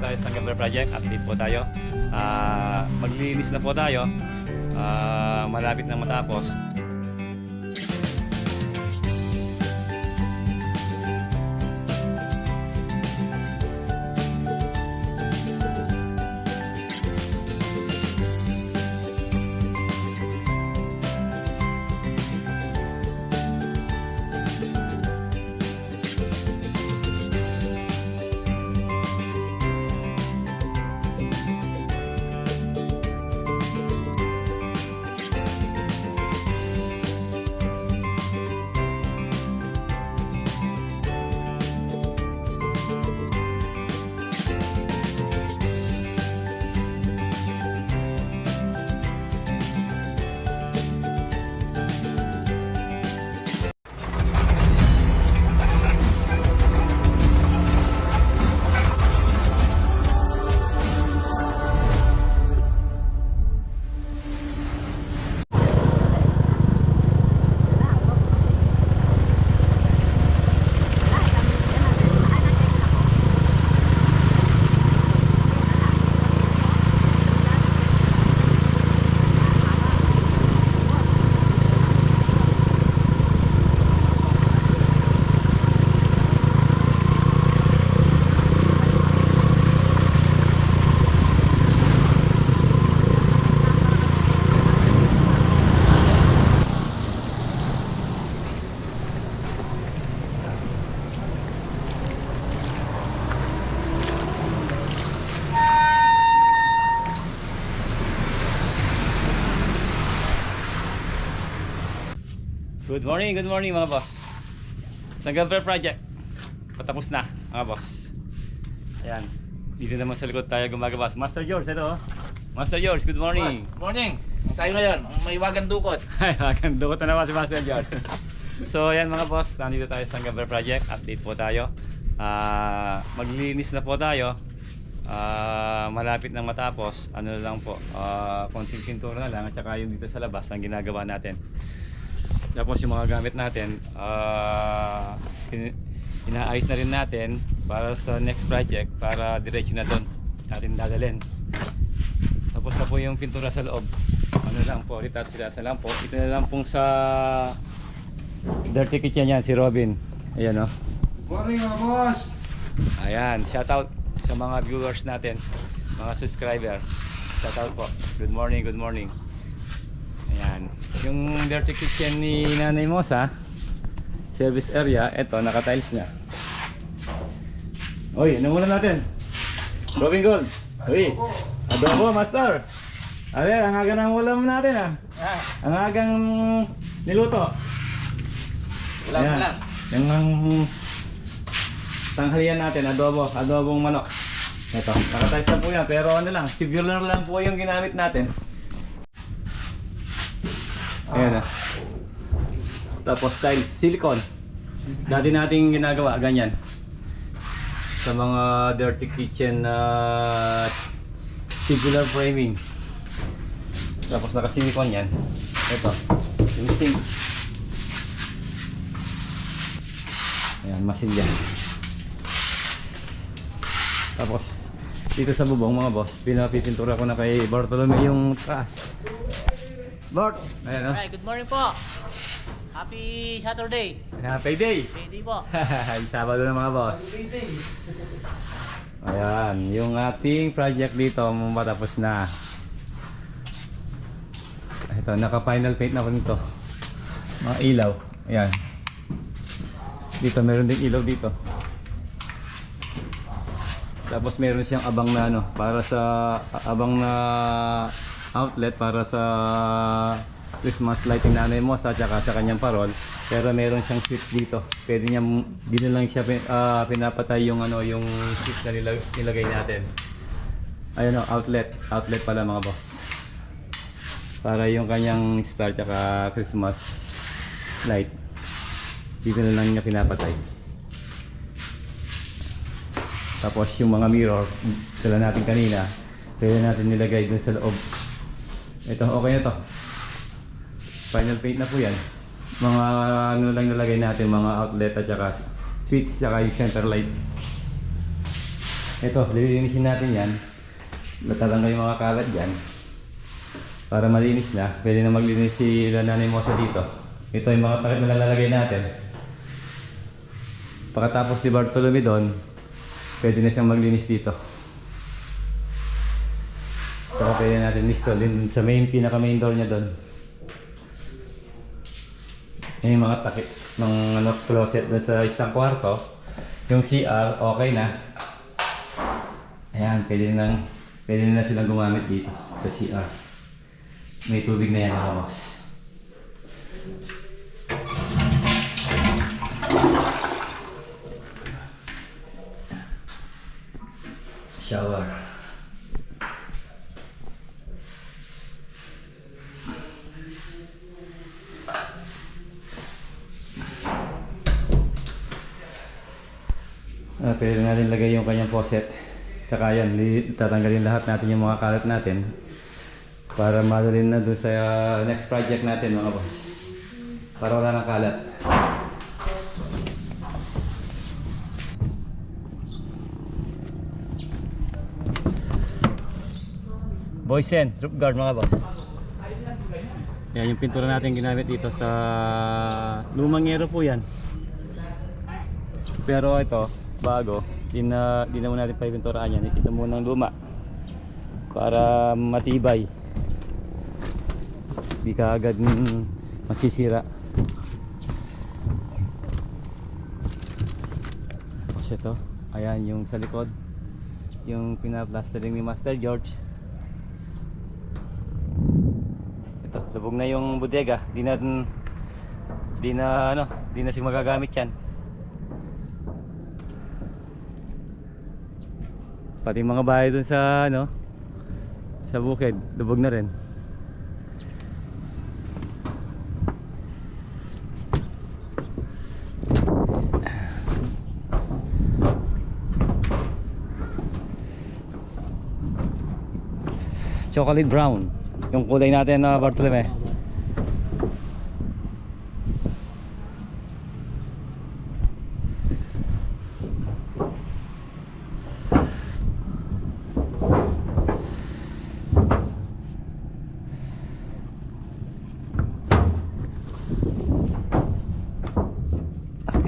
nandito tayo sa Gambler Project. Update po tayo. Ah, maglilinis na po tayo. Ah, malapit na matapos. Good morning, good morning mga boss. Sa Gambler Project. Patapos na mga boss. Ayan. Dito naman sa likod tayo gumagawa. Master George, ito oh. Master George, good morning. Boss, morning. Tayo ngayon, ang may wagang dukot. Ay, maganda ko na si Master George. so, ayan mga boss, nandito tayo sa Gambler Project. Update po tayo. Ah, maglilinis na po tayo. Ah, malapit nang matapos. Ano lang po, ah, konting pintura na lang at saka yung dito sa labas ang ginagawa natin. Tapos yung mga gamit natin, in- inaayos na rin natin para sa next project para diretso na doon natin dadalhin. Tapos na po yung pintura sa loob. Ano lang po, retouch na lang po. Ito na lang pong sa dirty kitchen yan, si Robin. Ayan o. Morning mga boss. Ayan, shout out sa mga viewers natin, mga subscriber. Shout out po. Good morning, good morning. Ayan. Yung dirty kitchen ni Nanay Mosa, service area, eto, naka-tiles na. Uy, ano muna natin? Robin Gold. Uy, adobo, master. Ano ang aga ng ulam natin ah. Ah, Ang agang niluto. wala Ayan. lang. Yung ang tanghalian natin, adobo, adobong manok. Ito, nakatiles na po yan, pero ano lang, tubular lang po yung ginamit natin. Ayan ah. Tapos tiles, silicone. Dati nating ginagawa, ganyan. Sa mga dirty kitchen na tubular framing. Tapos naka-silicone yan. Ito, yung sink. Ayan, masilya. Tapos, dito sa bubong mga boss, pinapipintura ko na kay Bartolome yung taas. Bart! Ayan o. Hi, good morning po. Happy Saturday. Happy day! Pwede po. Sabado na mga boss. Ayan, yung ating project dito matapos na. Ito, naka-final paint na ko nito. Mga ilaw. Ayan. Dito, meron ding ilaw dito. Tapos meron siyang abang na ano, para sa abang na outlet para sa Christmas na nanay mo sa tsaka sa kanyang parol. Pero meron siyang switch dito. Pwede niya di lang siya ah, pinapatay yung ano yung switch na nilag- nilagay natin. Ayun o, outlet. Outlet pala mga boss. Para yung kanyang star tsaka Christmas light. Dito lang niya pinapatay. Tapos yung mga mirror, dala natin kanina, pwede natin nilagay dun sa loob. Ito, okay na to. Final paint na po yan. Mga ano lang nilagay natin, mga outlet at saka switch, saka yung center light. ito, lilinisin natin yan. Natatanggal yung mga kalat dyan. Para malinis na, pwede na maglinis si Nanay Mosa dito. Ito yung mga takip na lalagay natin. Pagkatapos ni Bartolome doon, pwede na siyang maglinis dito. Pwede natin listo din sa main, pinaka main door niya doon. Yan yung mga takip ng ano, closet na sa isang kwarto. Yung CR, okay na. Ayan, pwede na, pwede na silang gumamit dito sa CR. May tubig na yan mga boss. Shower. Ah, pwede natin lagay yung kanyang faucet. Tsaka yan, li- tatanggalin lahat natin yung mga kalat natin para madalin na doon sa uh, next project natin mga boss. Para wala nang kalat. Boysen, roof guard mga boss. Yan yung pintura natin ginamit dito sa lumang yero po yan. Pero ito, bago, di na, di na muna natin pipinturaan yan. Ito muna ng luma para matibay. Di ka agad masisira. Tapos ito, ayan yung sa likod. Yung pinaplastering ni Master George. Ito, lubog na yung bodega. Di na, di na, ano, di na siya magagamit yan. Pati mga bahay dun sa ano sa bukid, lubog na rin. Chocolate brown. Yung kulay natin na Bartolome.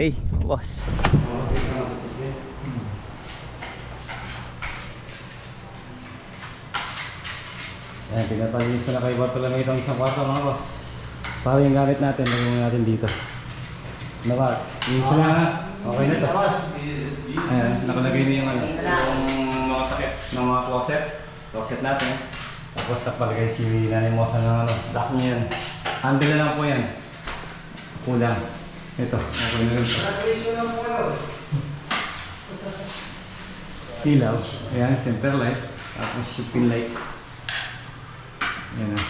Okay, boss. Ayan, ko na kay Bartolome itong isang kwarto mga boss. Para yung gamit natin, lagyan natin dito. Ano ba? Isa na ha? Okay na to. Ayan, nakalagay na yung ano, yung mga takip ng mga closet. Closet natin. Tapos napalagay si Nanay Mosa ng ano, dock niya yan. Handle na lang po yan. Kulang. Ito, okay na rin to. Ilaw. Ayan, center light. Tapos shipping light. Ayan na.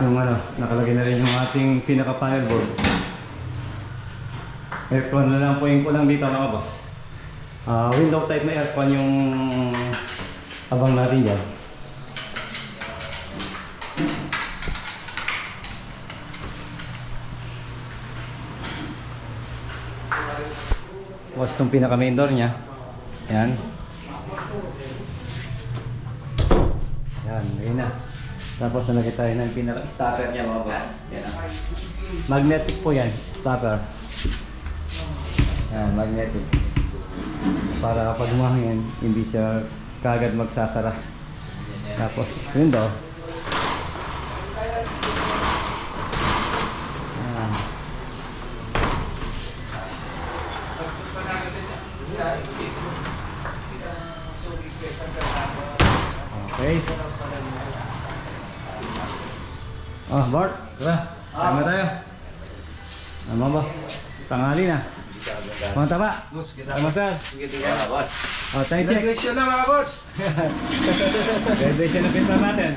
Yung ano, nakalagay na rin yung ating pinaka panel board. Aircon na lang po yung kulang dito mga boss. Ah, window type na aircon yung abang natin dyan. Tapos itong pinaka main door niya. Ayan. Ayan, ayun na. Tapos nalagay tayo ng pinaka stopper niya mga boss. Yan ah. Magnetic po yan, stopper. Ayan, magnetic. Para kapag umahangin, hindi siya kagad magsasara. Tapos screen door. Ayan. Okay. Oh, Bart, tara. Kain na tayo. Ano boss? Tanghali na. Mga taba. Ano sir? Yeah, boss. Oh, time check. Graduation na mga boss! Graduation na pinta natin.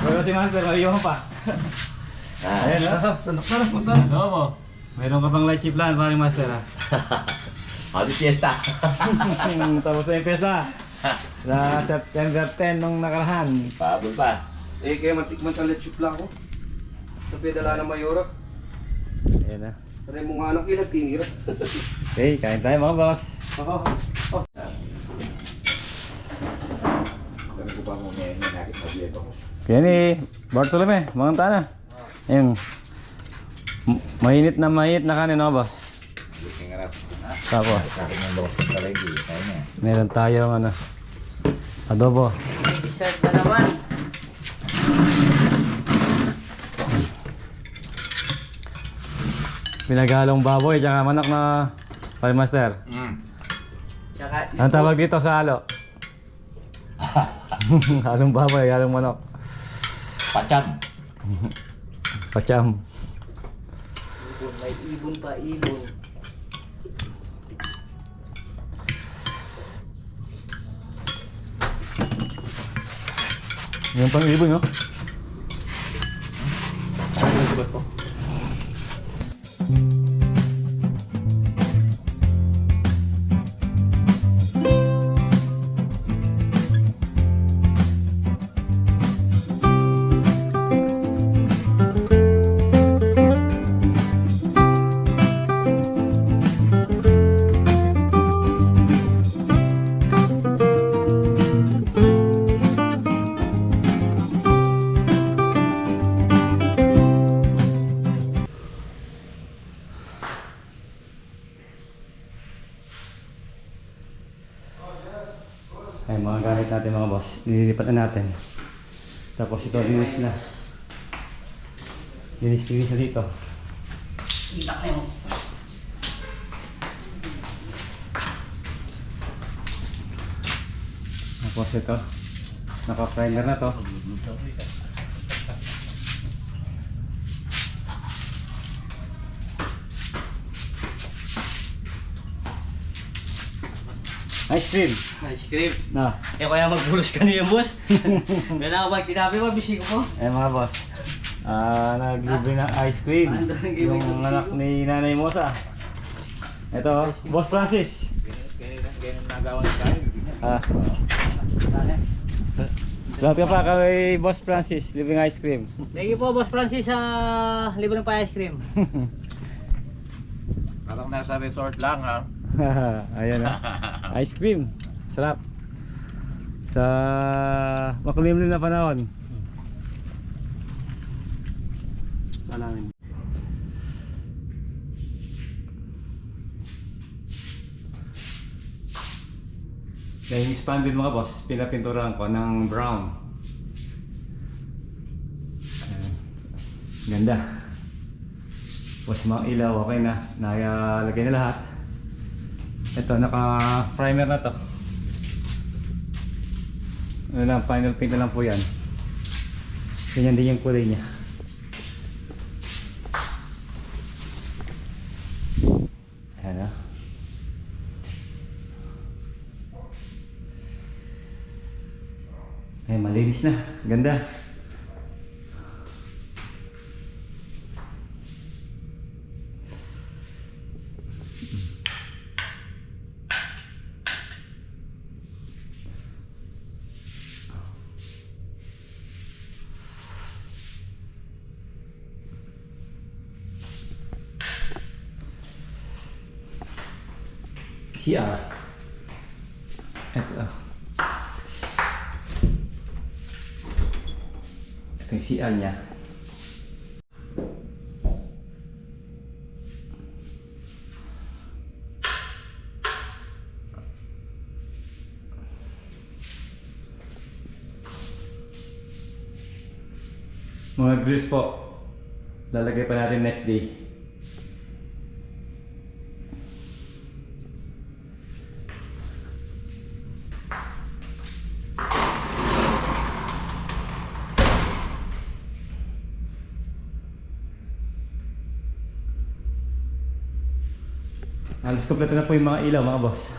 Pero si Master, maliwan pa. Ah. Ayan, oh. Sandok na lang, punta. Oo mo. Mayroon ka pang light chip plan, paring Master ha. Hadi fiesta. Tapos na yung pesa. Sa September 10 nung nakarahan. Pabol pa. Eh, kaya matikman sa lang ko. Ito pedala ng Mayora. Ayan na. Pare mo nga anak yun, tinira. Okay, kain tayo mga boss. Oo. Oh. Kaya ni Bartolome, mga tana. Ayun. Mainit na mainit na kanin mga boss. Tapos, meron tayong ano, adobo. Dessert na naman. Pinagalong baboy, tsaka manok na Palimaster. Mm. Tsaka, Ang tawag dito sa halo? halong baboy, halong manok. Pachan. Pacham. ibon, may ibon pa, ibon. Yung pang ibon, no? Nililipat na natin. Tapos ito, linis na. Linis-linis na dito. Itak na mo. Tapos ito, naka-primer na to. Ice cream. Ice cream. Na, Eh, kaya magbulos ka niya, boss. Kaya ako magtinabi mo, bisig ko. eh mga boss. Ah, naglibre ng ice cream. Giveaway Yung anak ni Nanay Mosa. Ito, Boss Francis. Ganyan nagawa sa akin. Ah, lahat ka pa kay Boss Francis, libreng ice cream. Thank you po, Boss Francis, sa libre ng pa-ice cream. Parang nasa resort lang ha. Ayan ah. Ice cream. Sarap. Sa makulimlim na panahon. Salamin. Dahil expanded mga boss, pinapinturahan ko ng brown. Ganda. Tapos mga ilaw, okay na. Nalagay na lahat. Ito, naka-primer na to. Ano lang, final paint na lang po yan. Ganyan din yung kulay niya. Ayan ah. Ay, malinis na. Ganda. CR. Ito. Ito yung CR niya. Mga grills po. Lalagay pa natin next day. Halos kompleto na po yung mga ilaw mga boss.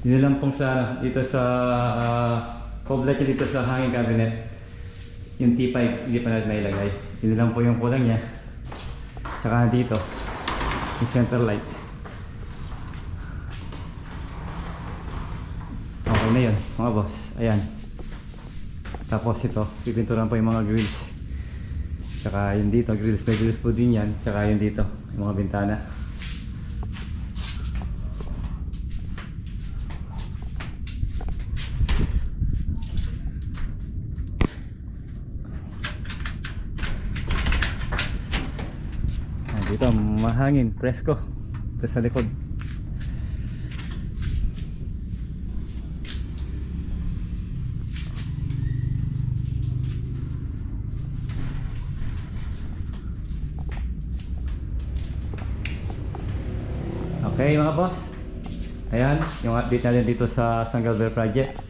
Dito lang pong sa, dito sa uh, cob light niya dito sa hanging cabinet. Yung T5 hindi pa natin nailagay. Dito lang po yung kulang niya. Tsaka dito, yung center light. Okay na yun mga boss. Ayan. Tapos ito, pipinturan po yung mga grills. Tsaka yun dito, grills. May grills po din yan. Tsaka yun dito. yung mga bintana. Ah, dito mahangin, presko. Ito sa likod. Okay mga boss. Ayan, yung update natin dito sa Sanggalver Project.